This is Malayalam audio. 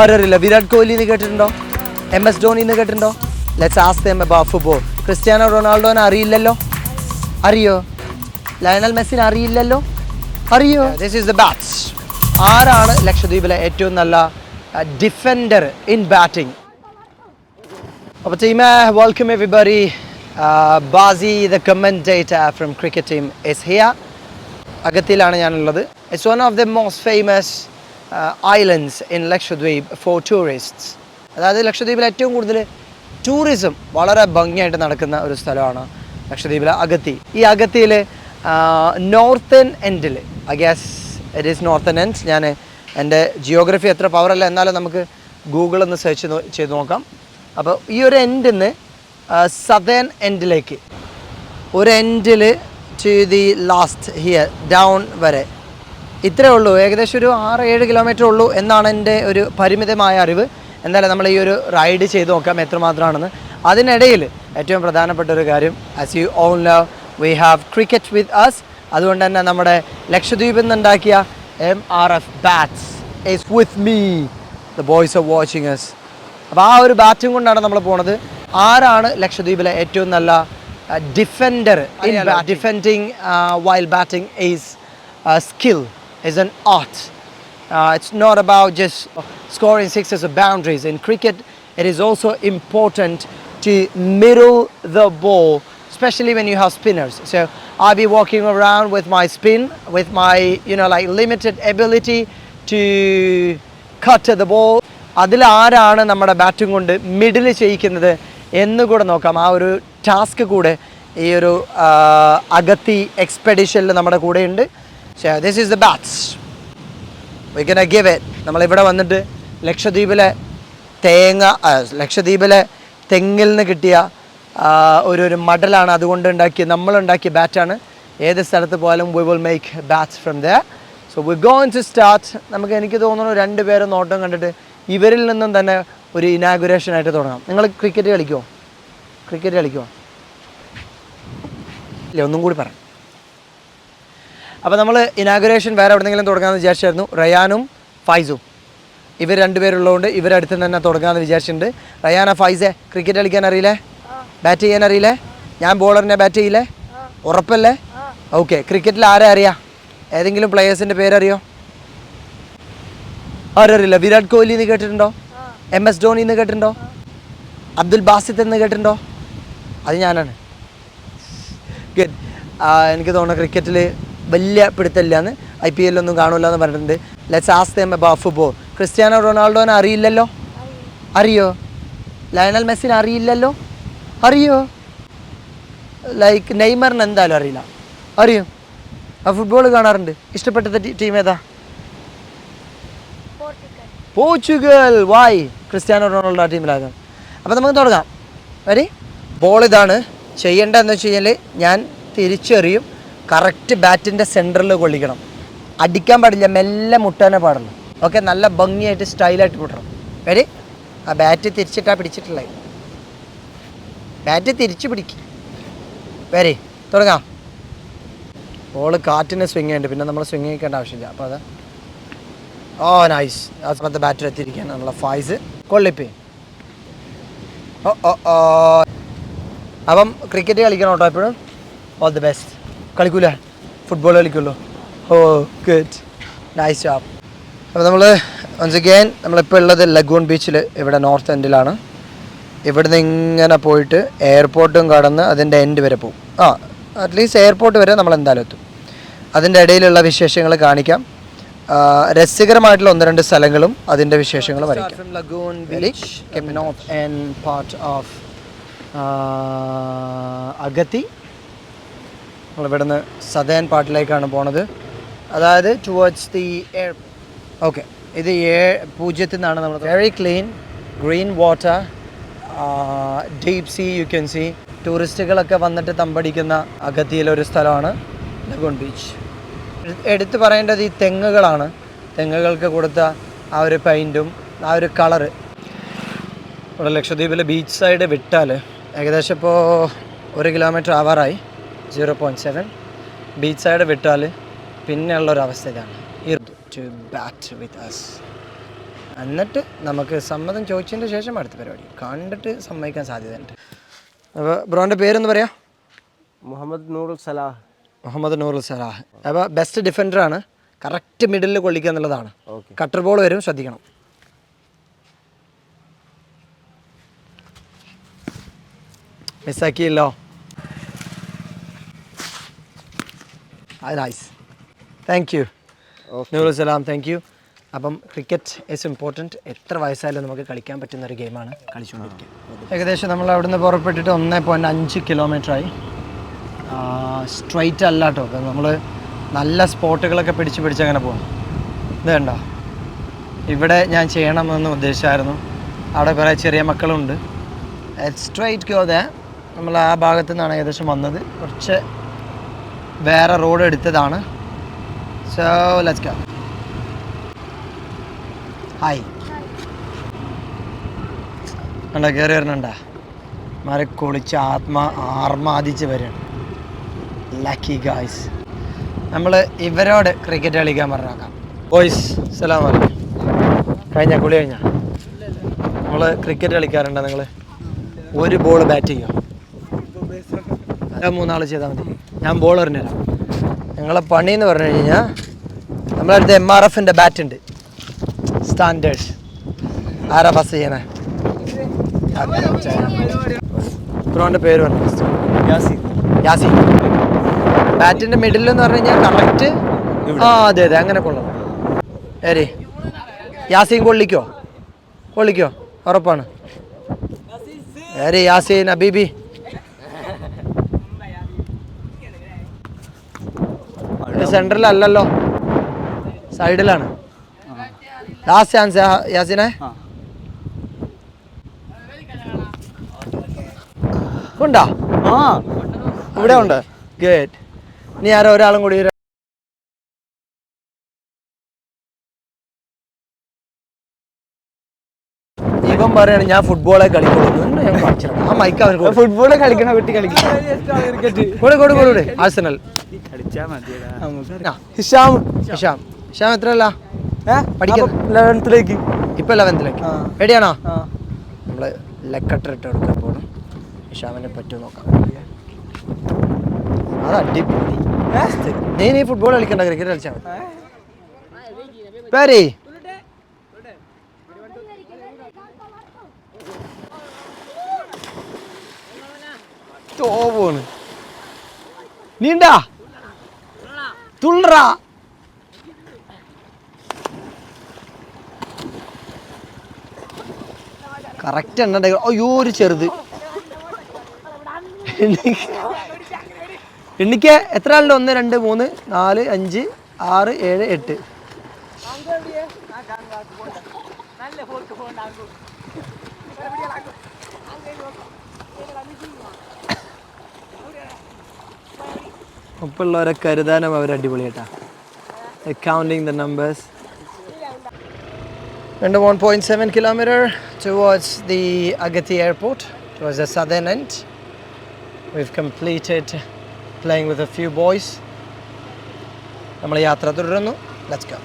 ആരറിയില്ല വിരാട് കോഹ്ലി എന്ന് കേട്ടിട്ടുണ്ടോ? എം എസ് ധോണി എന്ന് കേട്ടിട്ടുണ്ടോ? Let's ask them about football Cristiano റൊണാൾഡോനെ അറിയില്ലല്ലോ? അറിയോ? ലയണൽ മെസ്സിനെ അറിയില്ലല്ലോ? അറിയോ? ദിസ് ഈസ് ദ ബാറ്റ്സ് ആരാണ് ലക്ഷദ്വീപിലെ ഏറ്റവും നല്ല ഡിഫൻഡർ ഇൻ ബാറ്റിംഗ് അപ്പോൾ ടീമേ വെൽക്കം എവിബറി ബാസി the commentator from cricket team is here അഗത്തിയിലാണ് ഞാനുള്ളത്. It's one of the most famous islands in Lakshadweep for tourists അതായത് ലക്ഷദ്വീപിൽ ഏറ്റവും കൂടുതൽ ടൂറിസം വളരെ ഭംഗിയായിട്ട് നടക്കുന്ന ഒരു സ്ഥലമാണ് ലക്ഷദ്വീപിലെ അഗത്തി. ഈ അഗത്തിയിൽ നോർത്തേൺ എൻഡിൽ I guess it is northern end ഞാൻ എന്റെ ജിയോഗ്രഫി എത്ര പവറല്ല എന്നാലും നമുക്ക് ഗൂഗിൾ ഒന്ന് സെർച്ച് ചെയ്ത് നോക്കാം. അപ്പോൾ ഈ ഒരു എൻഡിൽ നിന്ന് സതേൺ എൻഡിലേക്ക് ഒരു എൻഡിൽ to the last here down വരെ ഇത്രേ ഉള്ളൂ. ഏകദേശം ഒരു ആറ് ഏഴ് കിലോമീറ്റർ ഉള്ളൂ എന്നാണ് എന്റെ ഒരു പരിമിതമായ അറിവ്. എന്തായാലും നമ്മൾ ഈ ഒരു റൈഡ് ചെയ്ത് നോക്കാം എത്രമാത്രമാണെന്ന്. അതിനിടയിൽ ഏറ്റവും പ്രധാനപ്പെട്ട ഒരു കാര്യം as you on love we have cricket with us അതുകൊണ്ട് തന്നെ നമ്മുടെ ലക്ഷദ്വീപിൽ നിന്നുണ്ടാക്കിയ M R F bats is with me the boys of watching us അപ്പോൾ ആ ഒരു ബാറ്റും കൊണ്ടാണ് നമ്മൾ പോണത്. ആരാണ് ലക്ഷദ്വീപിലെ ഏറ്റവും നല്ല defender defending while batting is skill is an art. Uh, it's not about just scoring sixes or boundaries. In cricket, it is also important to middle the ball, especially when you have spinners. So I'll be walking around with my spin, with my you know like limited ability to cut the ball. അതിൽ ആരാണ് നമ്മുടെ ബാറ്റും കൊണ്ട് മിഡിൽ ചെയ്യിക്കുന്നത് എന്നുകൂടെ നോക്കാം ആ ഒരു ടാസ്ക് കൂടെ ഈ ഒരു അഗത്തി എക്സ്പെഡിഷനിൽ നമ്മുടെ കൂടെയുണ്ട് So this is the bats. We gonna give it. നമ്മളിവിടെ വന്നിട്ട് ലക്ഷദ്വീപിലെ തേങ്ങ ലക്ഷദ്വീപിലെ തെങ്ങിൽ നിന്ന് കിട്ടിയ ഒരു ഒരു മടലാണ് അതുകൊണ്ട് ഉണ്ടാക്കിയ നമ്മളുണ്ടാക്കിയ ബാറ്റാണ് ഏത് സ്ഥലത്ത് പോയാലും we will make bats from the so we gonna start നമുക്ക് എനിക്ക് തോന്നുന്നു രണ്ട് പേരും നോട്ടം കണ്ടിട്ട് ഇവരിൽ നിന്നും തന്നെ ഒരു ഇനാഗുറേഷനായിട്ട് തുടങ്ങാം. നിങ്ങൾ ക്രിക്കറ്റ് കളിക്കുമോ ക്രിക്കറ്റ് കളിക്കുമോ ഇല്ല ഒന്നും കൂടി പറയാം അപ്പോൾ നമ്മൾ ഇനാഗുറേഷൻ വേറെ എവിടെയെങ്കിലും തുടങ്ങാമെന്ന് വിചാരിച്ചായിരുന്നു. റയാനും ഫൈസും. ഇവർ രണ്ടുപേരുള്ളതുകൊണ്ട് ഇവരടുത്ത് തന്നെ തുടങ്ങാമെന്ന് വിചാരിച്ചിട്ടുണ്ട്. റയാന ഫൈസെ ക്രിക്കറ്റ് കളിക്കാൻ അറിയില്ലേ? ബാറ്റ് ചെയ്യാൻ അറിയില്ലേ? ഞാൻ ബോളറിനെ ബാറ്റ് ചെയ്യില്ലേ? ഉറപ്പല്ലേ? ഓക്കെ ക്രിക്കറ്റിൽ ആരെ അറിയാം? ഏതെങ്കിലും പ്ലെയേഴ്സിന്റെ പേരറിയോ? ആരറിയില്ല? വിരാട് കോഹ്ലി എന്ന് കേട്ടിട്ടുണ്ടോ? എം എസ് ധോണി എന്ന് കേട്ടിട്ടുണ്ടോ? അബ്ദുൽ ബാസിത്ത് എന്ന് കേട്ടിട്ടുണ്ടോ? അത് ഞാനാണ്. ഗുഡ് എനിക്ക് തോന്നുന്നു ക്രിക്കറ്റിൽ വലിയ പിടുത്തമില്ലാന്ന് ഐ പി എല്ലൊന്നും കാണില്ല എന്ന് പറഞ്ഞിട്ടുണ്ട്. Let's ask them about football Cristiano റൊണാൾഡോനെ അറിയില്ലല്ലോ? അറിയോ? ലയണൽ മെസ്സിനെ അറിയില്ലല്ലോ? അറിയോ? ലൈക്ക് നെയ്മറിന് എന്തായാലും അറിയില്ല. അറിയോ? ആ ഫുട്ബോൾ കാണാറുണ്ട്. ഇഷ്ടപ്പെട്ട ടീം ഏതാ? പോർച്ചുഗൽ. വായ് ക്രിസ്ത്യാനോ റൊണാൾഡോ ടീമിലാകാം അപ്പോൾ നമുക്ക് തുടങ്ങാം. വരി ബോൾ ഇതാണ്. ചെയ്യേണ്ടതെന്ന് വെച്ച് കഴിഞ്ഞാൽ ഞാൻ തിരിച്ചെറിയും. കറക്റ്റ് ബാറ്റിന്റെ സെന്ററിൽ കൊള്ളിക്കണം. അടിക്കാൻ പാടില്ല മെല്ലെ മുട്ടാനേ പാടുള്ളൂ. ഓക്കെ നല്ല ഭംഗിയായിട്ട് സ്റ്റൈലായിട്ട് വിടണം വരി ആ ബാറ്റ് തിരിച്ചിട്ടാ പിടിച്ചിട്ടുള്ളത് ബാറ്റ് തിരിച്ച് പിടിക്കും. വരി തുടങ്ങാം. ബോൾ കാറ്റിന് സ്വിങ് ഉണ്ട്. പിന്നെ നമ്മൾ സ്വിങ് ചെയ്യിക്കേണ്ട ആവശ്യമില്ല. അപ്പോൾ അത് ഓ നൈസ് ആ സമയത്ത് ബാറ്റർ എത്തിയിരിക്കാൻ നമ്മളെ ഫൈസ്. കൊള്ളിപ്പേ. ഓ ഓ ഓ. അപ്പം ക്രിക്കറ്റ് കളിക്കണം കേട്ടോ എപ്പോഴും. ഓൾ ദി ബെസ്റ്റ് കളിക്കൂല? ഫുട്ബോൾ കളിക്കുള്ളൂ. ഓ ഗുഡ് നൈസ് ജോബ് അപ്പോൾ നമ്മൾ വൺസ് അഗെയിൻ നമ്മളിപ്പോൾ ഉള്ളത് ലഗൂൺ ബീച്ചിൽ ഇവിടെ നോർത്ത് എൻഡിലാണ് ഇവിടുന്ന് ഇങ്ങനെ പോയിട്ട് എയർപോർട്ടും കടന്ന് അതിന്റെ എൻഡ് വരെ പോകും ആ അറ്റ്ലീസ്റ്റ് എയർപോർട്ട് വരെ നമ്മൾ എന്തായാലും എത്തും. അതിന്റെ ഇടയിലുള്ള വിശേഷങ്ങൾ കാണിക്കാം. രസകരമായിട്ടുള്ള ഒന്ന് രണ്ട് സ്ഥലങ്ങളും അതിന്റെ വിശേഷങ്ങളും വരയ്ക്കാം. ലഗൂൺ പാർട്ട് ഓഫ് അഗത്തി നമ്മളിവിടുന്ന് സദേൻ പാട്ടിലേക്കാണ് പോണത്. അതായത് ടുവേർഡ്സ് ദി ഓക്കെ ഇത് ഏ പൂജ്യത്തിൽ നിന്നാണ് നമ്മൾ very clean green water deep sea you can see ടൂറിസ്റ്റുകളൊക്കെ വന്നിട്ട് തമ്പടിക്കുന്ന അഗത്തിയിലൊരു സ്ഥലമാണ് ലഗോൺ ബീച്ച് എടുത്തു പറയേണ്ടത് ഈ തെങ്ങുകളാണ്. തെങ്ങുകൾക്ക് കൊടുത്ത ആ ഒരു പെയിന്റും ആ ഒരു കളറ് ഇവിടെ ലക്ഷദ്വീപിലെ ബീച്ച് സൈഡ് വിട്ടാൽ ഏകദേശം ഇപ്പോൾ ഒരു kilometre ആവാറായി. Zero point seven beach side വിട്ടാൽ പിന്നെയുള്ളൊരവസ്ഥ ഇതാണ് ടു ബാറ്റ് വിത്ത് അസ് എന്നിട്ട് നമുക്ക് സമ്മതം ചോദിച്ചതിന് ശേഷം അടുത്ത പരിപാടി. കണ്ടിട്ട് സമ്മതിക്കാൻ സാധ്യതയുണ്ട്. അപ്പോൾ ബ്രോന്റെ പേരെന്ന് പറയാം. മുഹമ്മദ് നൂറുൽ സലാഹ്. മുഹമ്മദ് നൂറുൽ സലാഹ്. അപ്പോൾ ബെസ്റ്റ് ഡിഫൻഡറാണ് കറക്റ്റ് മിഡിലിൽ കൊള്ളിക്കുക എന്നുള്ളതാണ്. കട്ടർ ബോൾ വരും ശ്രദ്ധിക്കണം. മിസ്സാക്കിയല്ലോ nice thank you Noorussalam thank you അപ്പം ക്രിക്കറ്റ് ഈസ് ഇമ്പോർട്ടന്റ് എത്ര വയസ്സായാലും നമുക്ക് കളിക്കാൻ പറ്റുന്ന ഒരു ഗെയിമാണ് കളിച്ചുകൊണ്ടിരിക്കുക. ഏകദേശം നമ്മൾ അവിടെ നിന്ന് പുറപ്പെട്ടിട്ട് ഒന്ന് പോയിന്റ് അഞ്ച് കിലോമീറ്ററായി സ്ട്രൈറ്റ് അല്ല കേട്ടോ. അപ്പം നമ്മൾ നല്ല സ്പോട്ടുകളൊക്കെ പിടിച്ച് പിടിച്ച് അങ്ങനെ പോകും ഇത് കണ്ടോ? ഇവിടെ ഞാൻ ചെയ്യണമെന്ന് ഉദ്ദേശിച്ചായിരുന്നു. അവിടെ കുറേ ചെറിയ മക്കളുണ്ട്. സ്ട്രൈറ്റ് ഗോതെ നമ്മൾ ആ ഭാഗത്തു നിന്നാണ് ഏകദേശം വന്നത്. കുറച്ച് വേറെ റോഡ് എടുത്തതാണ്. സോ ലെറ്റ്സ് ഗോ ഹായ് കണ്ട കയറി വരണണ്ട? മാരെ കുളിച്ച് ആത്മ ആർമാദിച്ച് വരികയാണ് ലക്കി ഗായ്സ് നമ്മൾ ഇവരോട് ക്രിക്കറ്റ് കളിക്കാൻ പറഞ്ഞേക്കാം. ബോയ്സ് സലാം വലൈക്കും കഴിഞ്ഞ കുളി കഴിഞ്ഞ? നമ്മൾ ക്രിക്കറ്റ് കളിക്കാറുണ്ടോ നിങ്ങൾ ഒരു ബോൾ ബാറ്റ് ചെയ്യുക മൂന്നാൾ ചെയ്താൽ മതി. ഞാൻ ബോൾ എറിഞ്ഞുതരാം ഞങ്ങളെ പണി എന്ന് പറഞ്ഞു കഴിഞ്ഞാൽ നമ്മളെ അടുത്ത് എം ആർ എഫിന്റെ ബാറ്റ് ഉണ്ട്. സ്റ്റാൻഡേർഡ് ആരാ പാസ് ചെയ്യണേ? ബ്രോന്റെ പേര് പറഞ്ഞു? ബാറ്റിന്റെ യാസി മിഡിൽ എന്ന് പറഞ്ഞു കഴിഞ്ഞാൽ കറക്റ്റ് ആ അതെ അതെ അങ്ങനെ കൊള്ളാം. ഏരി യാസീൻ കൊള്ളിക്കോ? കൊള്ളിക്കോ? ഉറപ്പാണ്. ഏരി യാസീൻ അബീബി. സെൻട്രലല്ലല്ലോ സൈഡിലാണ്. ലാസ്റ്റ് ചാൻസ് യാസിനെ? ഉണ്ടോ? ആ. ഇവിടെ ഉണ്ട് ഗേറ്റ് ഇനി ആരോ ഒരാളും കൂടി പറയാണ് ഞാൻ ഫുട്ബോളെ കളിക്കുള്ളൂ. എന്ന് ഞാൻ കാണിച്ചു ആ മൈക്ക് അവർക്ക് കൊടുക്ക്. ഫുട്ബോൾ കളിക്കണ കുട്ടി കളിക്കും. കൊടു കൊടു കൊടു ആഴ്സണൽ കളിച്ചാ മതിയടാ. ആ, ഹിഷാം. ഹിഷാം. ഹിഷാം എത്രയല്ല? പഠിക്കുന്നത് ലെവൻത്തിലേക്ക് ഇപ്പൊ ലെവൻത്തിലേക്ക് ആ. റെഡിയാണോ നമ്മൾ ലെക്കട്ടർ ഇട്ട് കൊടുക്കാൻ പോകണം ഹിഷാമിനെ പറ്റുമോ നോക്കാം. അത് അടിപൊളി. നീ നീ ഫുട്ബോൾ കളിക്കണ്ട ക്രിക്കറ്റ് കളിച്ചാൽ മതി. പേരേ? തോവാണ് നീണ്ടാ തുള്ളറാ. കറക്റ്റ് എണ്ണ അയ്യോ ഒരു ചെറുത്. എണ്ണിക്ക് എത്ര ആളുണ്ട്? ഒന്ന് രണ്ട് മൂന്ന് നാല് അഞ്ച് ആറ് ഏഴ് എട്ട്. ഒപ്പം ഉള്ളവരെ കരുതാനും അവർ അടിപൊളിയായിട്ടാ. അക്കൗണ്ടിങ് ദ നമ്പേഴ്സ് രണ്ട് one point seven kilometre towards the Agatti airport to towards the southern end we've completed playing with a few boys നമ്മൾ യാത്ര തുടരുന്നു. Let's go